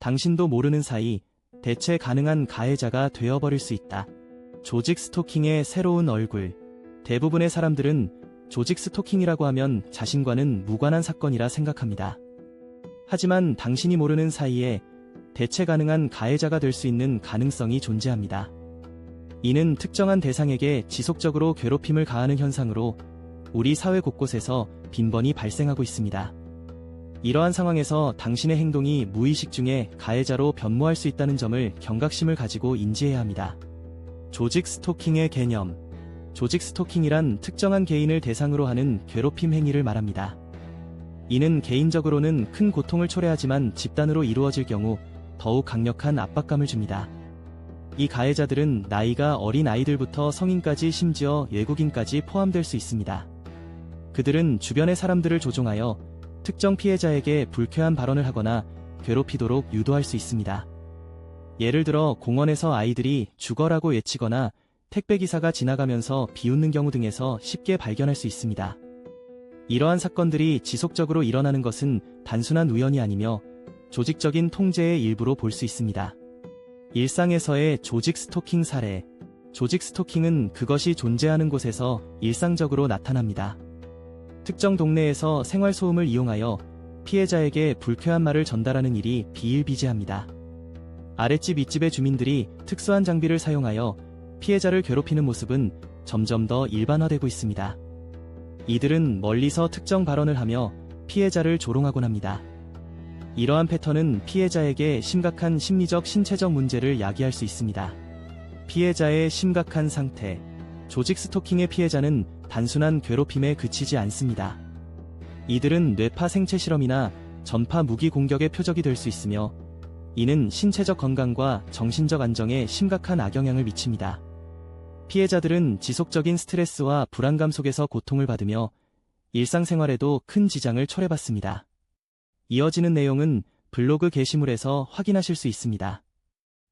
당신도 모르는 사이 대체 가능한 가해자가 되어버릴 수 있다. 조직 스토킹의 새로운 얼굴. 대부분의 사람들은 조직 스토킹이라고 하면 자신과는 무관한 사건이라 생각합니다. 하지만 당신이 모르는 사이에 대체 가능한 가해자가 될 수 있는 가능성이 존재합니다. 이는 특정한 대상에게 지속적으로 괴롭힘을 가하는 현상으로 우리 사회 곳곳에서 빈번히 발생하고 있습니다. 이러한 상황에서 당신의 행동이 무의식 중에 가해자로 변모할 수 있다는 점을 경각심을 가지고 인지해야 합니다. 조직 스토킹의 개념. 조직 스토킹이란 특정한 개인을 대상으로 하는 괴롭힘 행위를 말합니다. 이는 개인적으로는 큰 고통을 초래하지만 집단으로 이루어질 경우 더욱 강력한 압박감을 줍니다. 이 가해자들은 나이가 어린 아이들부터 성인까지 심지어 외국인까지 포함될 수 있습니다. 그들은 주변의 사람들을 조종하여 특정 피해자에게 불쾌한 발언을 하거나 괴롭히도록 유도할 수 있습니다. 예를 들어 공원에서 아이들이 죽어라고 외치거나 택배기사가 지나가면서 비웃는 경우 등에서 쉽게 발견할 수 있습니다. 이러한 사건들이 지속적으로 일어나는 것은 단순한 우연이 아니며 조직적인 통제의 일부로 볼 수 있습니다. 일상에서의 조직 스토킹 사례. 조직 스토킹은 그것이 존재하는 곳에서 일상적으로 나타납니다. 특정 동네에서 생활소음을 이용하여 피해자에게 불쾌한 말을 전달하는 일이 비일비재합니다. 아랫집 윗집의 주민들이 특수한 장비를 사용하여 피해자를 괴롭히는 모습은 점점 더 일반화되고 있습니다. 이들은 멀리서 특정 발언을 하며 피해자를 조롱하곤 합니다. 이러한 패턴은 피해자에게 심각한 심리적 신체적 문제를 야기할 수 있습니다. 피해자의 심각한 상태, 조직 스토킹의 피해자는 단순한 괴롭힘에 그치지 않습니다. 이들은 뇌파 생체 실험이나 전파 무기 공격의 표적이 될 수 있으며 이는 신체적 건강과 정신적 안정에 심각한 악영향을 미칩니다. 피해자들은 지속적인 스트레스와 불안감 속에서 고통을 받으며 일상생활에도 큰 지장을 초래받습니다. 이어지는 내용은 블로그 게시물에서 확인하실 수 있습니다.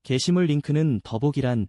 게시물 링크는 더보기란